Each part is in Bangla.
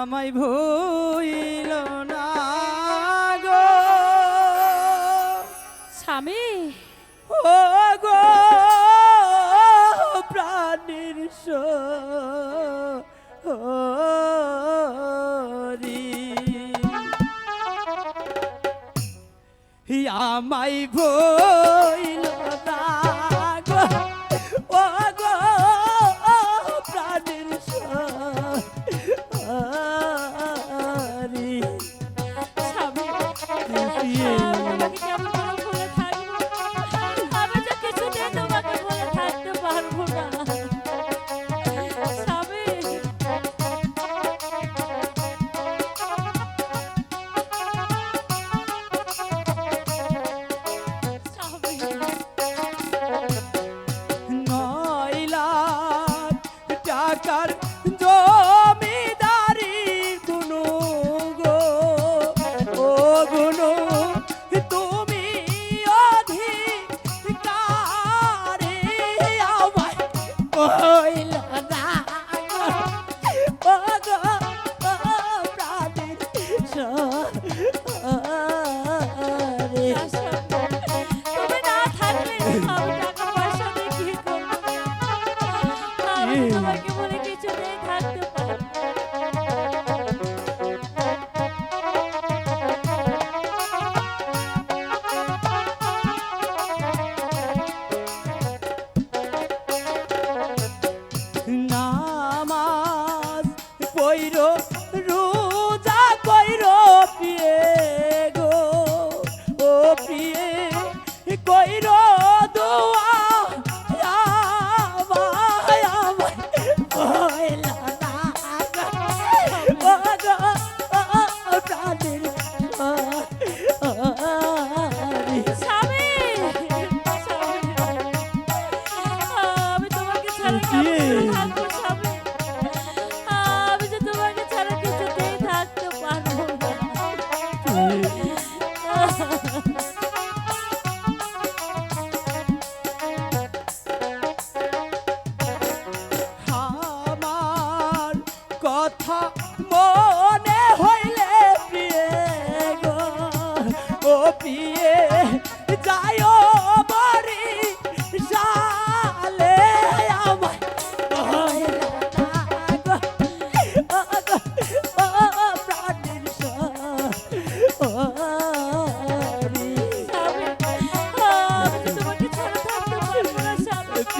আমাই ভইল না গো। স্বামী। ও গো প্রাণীর হি আমায় ভইল না গো। ও গো। টাকার জমিদারি গুনু গো। ও গুনু তুমি অধিকারে আমায় কইল না। ও Yeah.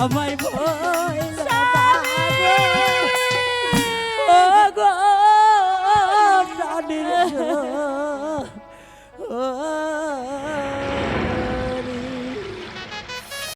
আমায় ভয়